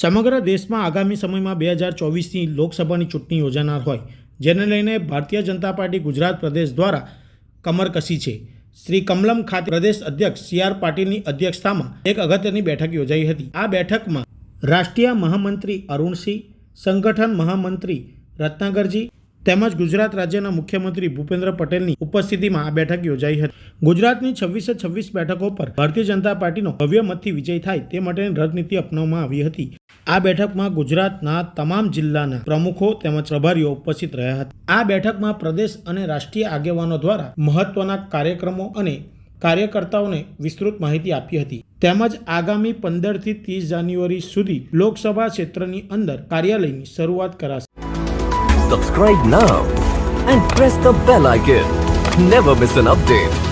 સમગ્ર દેશમાં આગામી સમયમાં બે હજાર ચોવીસની લોકસભાની ચૂંટણી યોજાનાર હોય, જેને લઈને ભારતીય જનતા પાર્ટી ગુજરાત પ્રદેશ દ્વારા કમર કસી છે. શ્રી કમલમ ખાતે પ્રદેશ અધ્યક્ષ સી આર પાટીલની અધ્યક્ષતામાં એક અગત્યની બેઠક યોજાઈ હતી. આ બેઠકમાં રાષ્ટ્રીય મહામંત્રી અરુણસિંહ, સંગઠન મહામંત્રી રત્નાગરજી તેમજ ગુજરાત રાજ્યના મુખ્યમંત્રી ભૂપેન્દ્ર પટેલની ઉપસ્થિતિમાં આ બેઠક યોજાઈ હતી. ગુજરાતની છવ્વીસે છવ્વીસ બેઠકો પર ભારતીય જનતા પાર્ટીનો ભવ્ય મતથી વિજય થાય તે માટેની રણનીતિ અપનાવવામાં આવી હતી. આ બેઠકમાં ગુજરાતના તમામ જિલ્લાના પ્રમુખો તેમજ પ્રભારીઓ ઉપસ્થિત રહ્યા હતા. આ બેઠકમાં પ્રદેશ અને રાષ્ટ્રીય આગેવાનો દ્વારા મહત્વના કાર્યક્રમો અને કાર્યકર્તાઓને વિસ્તૃત માહિતી આપી હતી. તેમજ આગામી પંદરથી ત્રીસ જાન્યુઆરી સુધી લોકસભા ક્ષેત્રની અંદર કાર્યાલયની શરૂઆત કરાશે. Subscribe now and press the bell icon never miss an update.